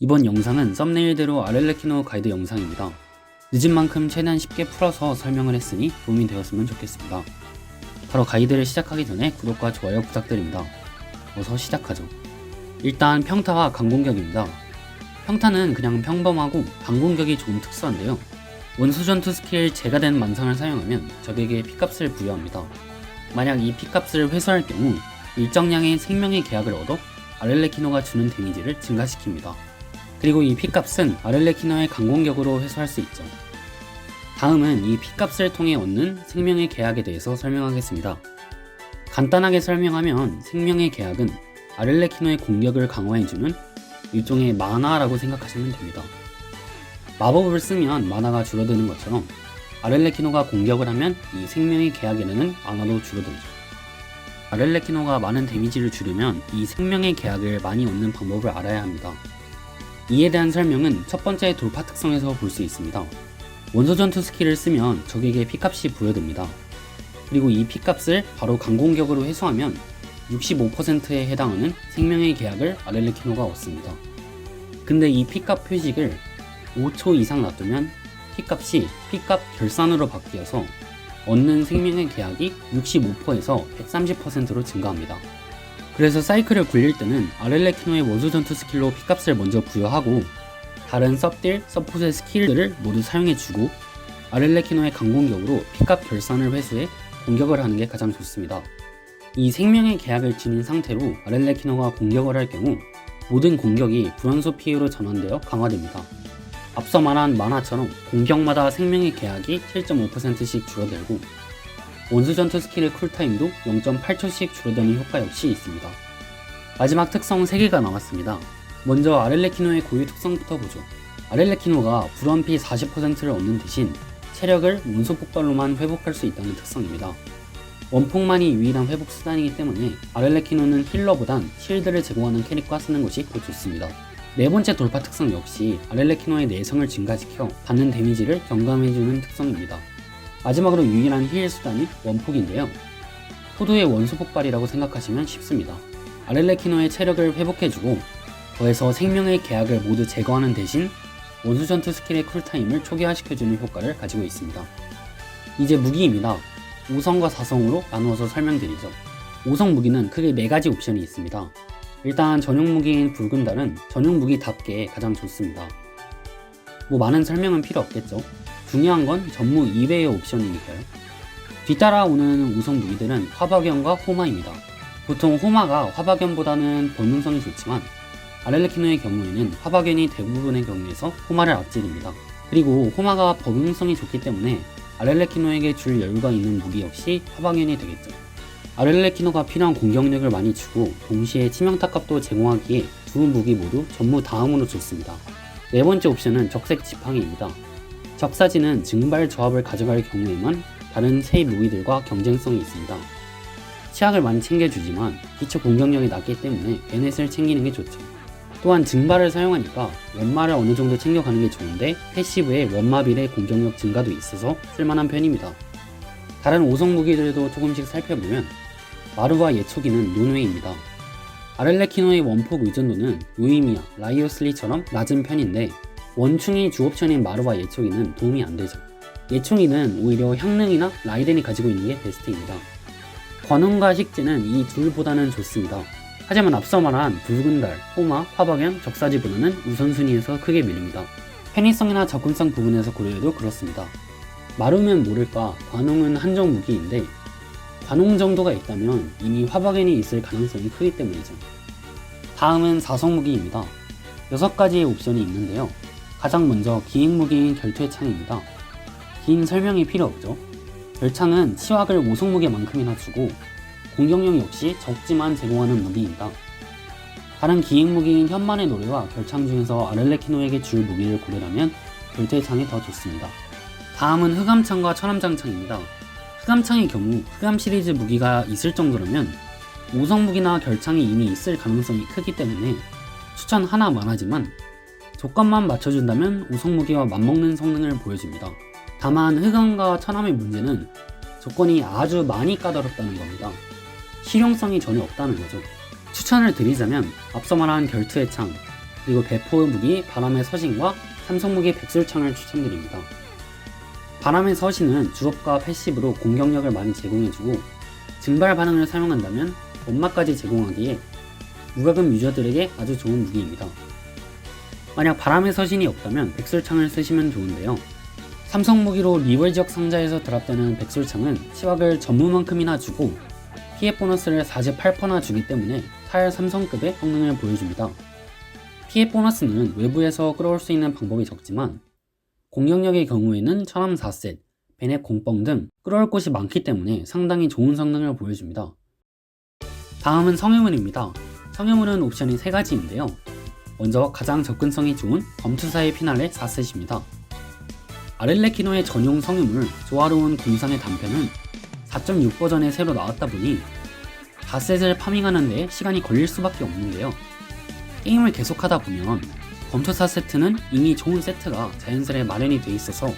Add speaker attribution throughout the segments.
Speaker 1: 이번 영상은 썸네일대로 아렐레키노 가이드 영상입니다. 늦은 만큼 최대한 쉽게 풀어서 설명을 했으니 도움이 되었으면 좋겠습니다. 바로 가이드를 시작하기 전에 구독과 좋아요 부탁드립니다. 어서 시작하죠. 일단 평타와 강공격입니다. 평타는 그냥 평범하고 강공격이 조금 특수한데요. 원수 전투 스킬 제가 된 만상을 사용하면 적에게 피값을 부여합니다. 만약 이 피값을 회수할 경우 일정량의 생명의 계약을 얻어 아렐레키노가 주는 데미지를 증가시킵니다. 그리고 이 피값은 아렐레키노의 강공격으로 회수할 수 있죠. 다음은 이 피값을 통해 얻는 생명의 계약에 대해서 설명하겠습니다. 간단하게 설명하면 생명의 계약은 아렐레키노의 공격을 강화해주는 일종의 만화라고 생각하시면 됩니다. 마법을 쓰면 만화가 줄어드는 것처럼 아렐레키노가 공격을 하면 이 생명의 계약에는 만화도 줄어들죠. 아렐레키노가 많은 데미지를 주려면 이 생명의 계약을 많이 얻는 방법을 알아야 합니다. 이에 대한 설명은 첫 번째 돌파 특성에서 볼 수 있습니다. 원소 전투 스킬을 쓰면 적에게 피값이 부여됩니다. 그리고 이 피값을 바로 강공격으로 회수하면 65%에 해당하는 생명의 계약을 아렐레키노가 얻습니다. 근데 이 피값 표식을 5초 이상 놔두면 피값이 피값 결산으로 바뀌어서 얻는 생명의 계약이 65%에서 130%로 증가합니다. 그래서 사이클을 굴릴 때는 아렐레키노의 원소 전투 스킬로 피값을 먼저 부여하고 다른 섭딜, 서폿의 스킬들을 모두 사용해주고 아렐레키노의 강공격으로 피값 결산을 회수해 공격을 하는 게 가장 좋습니다. 이 생명의 계약을 지닌 상태로 아렐레키노가 공격을 할 경우 모든 공격이 불연소 피해로 전환되어 강화됩니다. 앞서 말한 만화처럼 공격마다 생명의 계약이 7.5%씩 줄어들고 원수 전투 스킬의 쿨타임도 0.8초씩 줄어드는 효과 역시 있습니다. 마지막 특성 3개가 남았습니다. 먼저 아렐레키노의 고유 특성부터 보죠. 아렐레키노가 불원피 40%를 얻는 대신 체력을 문소 폭발로만 회복할 수 있다는 특성입니다. 원폭만이 유일한 회복 수단이기 때문에 아렐레키노는 힐러보단 실드를 제공하는 캐릭과 쓰는 것이 더 좋습니다. 네 번째 돌파 특성 역시 아렐레키노의 내성을 증가시켜 받는 데미지를 경감해주는 특성입니다. 마지막으로 유일한 힐 수단이 원폭인데요. 포도의 원소 폭발이라고 생각하시면 쉽습니다. 아렐레키노의 체력을 회복해주고 더해서 생명의 계약을 모두 제거하는 대신 원수 전투 스킬의 쿨타임을 초기화시켜주는 효과를 가지고 있습니다. 이제 무기입니다. 5성과 4성으로 나누어서 설명드리죠. 5성 무기는 크게 4가지 옵션이 있습니다. 일단 전용 무기인 붉은 달은 전용 무기답게 가장 좋습니다. 뭐 많은 설명은 필요 없겠죠. 중요한 건 전무 이외의 옵션이니까요. 뒤따라오는 5성 무기들은 화박연과 호마입니다. 보통 호마가 화박연보다는 본능성이 좋지만 아렐레키노의 경우에는 화박연이 대부분의 경우에서 호마를 앞지릅니다. 그리고 호마가 범용성이 좋기 때문에 아렐레키노에게 줄 여유가 있는 무기 역시 화박연이 되겠죠. 아렐레키노가 필요한 공격력을 많이 주고 동시에 치명타 값도 제공하기에 두 무기 모두 전무 다음으로 좋습니다. 네 번째 옵션은 적색 지팡이입니다. 적사지는 증발 조합을 가져갈 경우에만 다른 세 무기들과 경쟁성이 있습니다. 치약을 많이 챙겨주지만 기초 공격력이 낮기 때문에 베넷을 챙기는 게 좋죠. 또한 증발을 사용하니까 원마를 어느 정도 챙겨가는 게 좋은데 패시브에 원마빌의 공격력 증가도 있어서 쓸만한 편입니다. 다른 5성 무기들도 조금씩 살펴보면 마루와 예초기는 논외입니다. 아렐레키노의 원폭 의존도는 요이미야, 라이오슬리처럼 낮은 편인데 원충이 주옵션인 마루와 예초기는 도움이 안 되죠. 예총이는 오히려 향릉이나 라이덴이 가지고 있는 게 베스트입니다. 관음과 식지는 이 둘보다는 좋습니다. 하지만 앞서 말한 붉은 달, 호마, 화박연, 적사지보다는 우선순위에서 크게 밀립니다. 편의성이나 접근성 부분에서 고려해도 그렇습니다. 마루면 모를까 관홍은 한정 무기인데 관홍 정도가 있다면 이미 화박연이 있을 가능성이 크기 때문이죠. 다음은 사성 무기입니다. 6가지의 옵션이 있는데요. 가장 먼저 기행 무기인 결투의창입니다. 긴 설명이 필요 없죠. 결창은 치확을 5성 무게만큼이나 주고 공격력 역시 적지만 제공하는 무기입니다. 다른 기행 무기인 현만의 노래와 결창 중에서 아렐레키노에게 줄 무기를 고르라면 결투의 창이 더 좋습니다. 다음은 흑암창과 천암장창입니다. 흑암창의 경우 흑암 시리즈 무기가 있을 정도라면 5성 무기나 결창이 이미 있을 가능성이 크기 때문에 추천 하나만 하지만 조건만 맞춰준다면 5성 무기와 맞먹는 성능을 보여줍니다. 다만 흑암과 천암의 문제는 조건이 아주 많이 까다롭다는 겁니다. 실용성이 전혀 없다는 거죠. 추천을 드리자면 앞서 말한 결투의 창, 그리고 배포 무기 바람의 서신과 삼성 무기 백술창을 추천드립니다. 바람의 서신은 주업과 패시브로 공격력을 많이 제공해주고 증발 반응을 사용한다면 원마까지 제공하기에 무과금 유저들에게 아주 좋은 무기입니다. 만약 바람의 서신이 없다면 백술창을 쓰시면 좋은데요. 삼성 무기로 리월 지역 상자에서 드랍되는 백술창은 치wak을 전무만큼이나 주고 피해 보너스를 48%나 주기 때문에 타일 삼성급의 성능을 보여줍니다. 피해 보너스는 외부에서 끌어올 수 있는 방법이 적지만 공격력의 경우에는 천암 4셋, 베넷 공뻥 등 끌어올 곳이 많기 때문에 상당히 좋은 성능을 보여줍니다. 다음은 성유물입니다. 성유물은 옵션이 3가지인데요. 먼저 가장 접근성이 좋은 검투사의 피날레 4셋입니다. 아렐레키노의 전용 성유물 조화로운 공상의 단편은 4.6 버전에 새로 나왔다 보니 4셋을 파밍하는 데 시간이 걸릴 수밖에 없는데요. 게임을 계속하다 보면 검투사 세트는 이미 좋은 세트가 자연스레 마련이 돼 있어서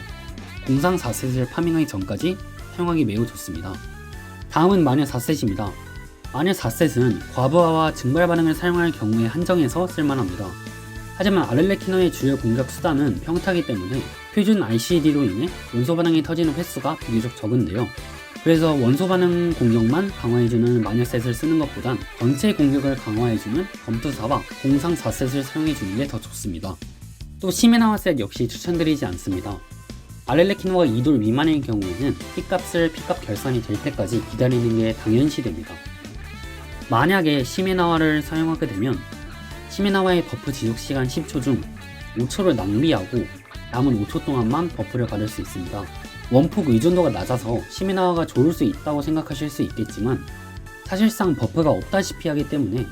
Speaker 1: 공상 4셋을 파밍하기 전까지 사용하기 매우 좋습니다. 다음은 마녀 4셋입니다. 마녀 4셋은 과부하와 증발 반응을 사용할 경우에 한정해서 쓸만합니다. 하지만 아렐레키노의 주요 공격 수단은 평타기 때문에 표준 ICD로 인해 원소 반응이 터지는 횟수가 비교적 적은데요. 그래서 원소 반응 공격만 강화해주는 마녀 셋을 쓰는 것보단 전체 공격을 강화해주는 검투사와 공상 4셋을 사용해주는 게 더 좋습니다. 또 시메나와 셋 역시 추천드리지 않습니다. 아렐레키노가 2돌 미만의 경우에는 피값을 피값 결산이 될 때까지 기다리는 게 당연시 됩니다. 만약에 시메나와를 사용하게 되면 시메나와의 버프 지속 시간 10초 중 5초를 낭비하고 남은 5초 동안만 버프를 받을 수 있습니다. 원폭 의존도가 낮아서 시메나와가 좋을 수 있다고 생각하실 수 있겠지만 사실상 버프가 없다시피 하기 때문에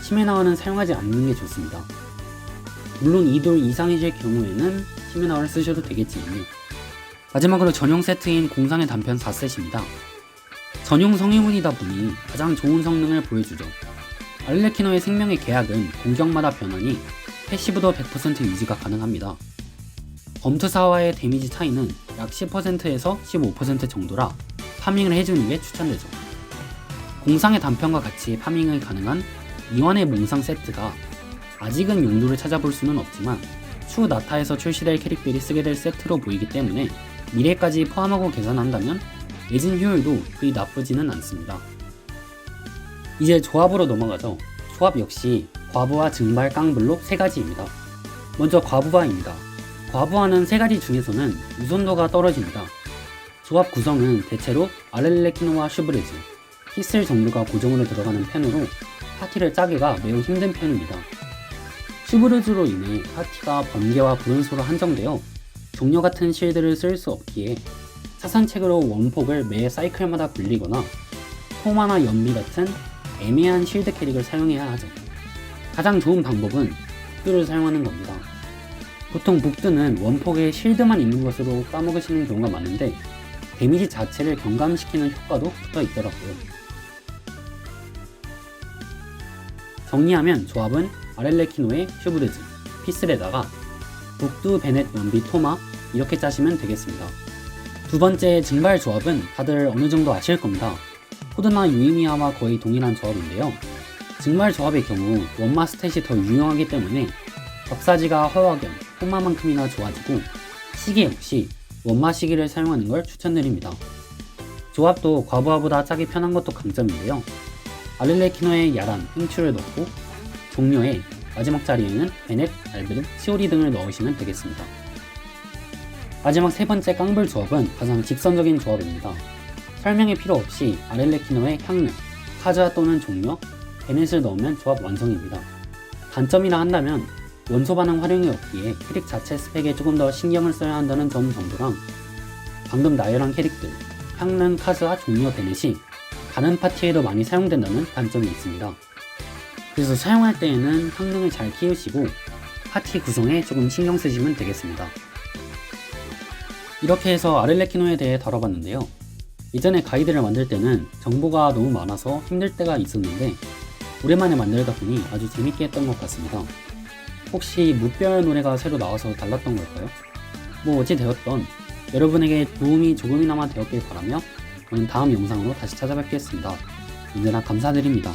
Speaker 1: 시메나와는 사용하지 않는 게 좋습니다. 물론 2돌 이상이실 경우에는 시메나와를 쓰셔도 되겠지만요. 마지막으로 전용 세트인 공상의 단편 4셋입니다. 전용 성유물이다 보니 가장 좋은 성능을 보여주죠. 알레키노의 생명의 계약은 공격마다 변하니 패시브도 100% 유지가 가능합니다. 검투사와의 데미지 차이는 약 10%에서 15% 정도라 파밍을 해주는 게 추천되죠. 공상의 단편과 같이 파밍이 가능한 이완의 몽상 세트가 아직은 용도를 찾아볼 수는 없지만 추후 나타에서 출시될 캐릭들이 쓰게 될 세트로 보이기 때문에 미래까지 포함하고 계산한다면 예진 효율도 그리 나쁘지는 않습니다. 이제 조합으로 넘어가죠. 조합 역시 과부하 증발 깡블록 3가지입니다. 먼저 과부하입니다. 과부하는 3가지 중에서는 우선도가 떨어집니다. 조합 구성은 대체로 아렐레키노와 슈브레즈, 히슬 정도가 고정으로 들어가는 편으로 파티를 짜기가 매우 힘든 편입니다. 슈브르즈로 인해 파티가 번개와 불운소로 한정되어 종려 같은 실드를 쓸 수 없기에 사산책으로 원폭을 매 사이클마다 굴리거나 토마나 연비 같은 애매한 실드 캐릭을 사용해야 하죠. 가장 좋은 방법은 북두를 사용하는 겁니다. 보통 북두는 원폭에 실드만 있는 것으로 까먹으시는 경우가 많은데 데미지 자체를 경감시키는 효과도 붙어 있더라고요. 정리하면 조합은 아렐레키노의 슈브르즈, 피슬에다가 북두 베넷 원비 토마 이렇게 짜시면 되겠습니다. 두 번째 증발 조합은 다들 어느 정도 아실 겁니다. 코드나 유이미아와 거의 동일한 조합인데요. 증발 조합의 경우 원마 스탯이 더 유용하기 때문에 적사지가 허와견, 콤마만큼이나 좋아지고 시계 역시 원마 시계를 사용하는 걸 추천드립니다. 조합도 과부하보다 짜기 편한 것도 강점인데요. 아를레키노의 야란, 행추를 넣고 종료에 마지막 자리에는 베넷, 알베르, 시오리 등을 넣으시면 되겠습니다. 마지막 세 번째 깡불 조합은 가장 직선적인 조합입니다. 설명이 필요 없이 아렐레키노의 향력, 카즈아 또는 종료, 베넷을 넣으면 조합 완성입니다. 단점이라 한다면 원소 반응 활용이 없기에 캐릭 자체 스펙에 조금 더 신경을 써야 한다는 점 정도랑 방금 나열한 캐릭들, 향능, 카즈아, 종료, 베넷이 다른 파티에도 많이 사용된다는 단점이 있습니다. 그래서 사용할 때에는 향능을 잘 키우시고 파티 구성에 조금 신경 쓰시면 되겠습니다. 이렇게 해서 아렐레키노에 대해 다뤄봤는데요. 예전에 가이드를 만들 때는 정보가 너무 많아서 힘들 때가 있었는데 오랜만에 만들다 보니 아주 재밌게 했던 것 같습니다. 혹시 무별 노래가 새로 나와서 달랐던 걸까요? 뭐 어찌 되었던 여러분에게 도움이 조금이나마 되었길 바라며 저는 다음 영상으로 다시 찾아뵙겠습니다. 언제나 감사드립니다.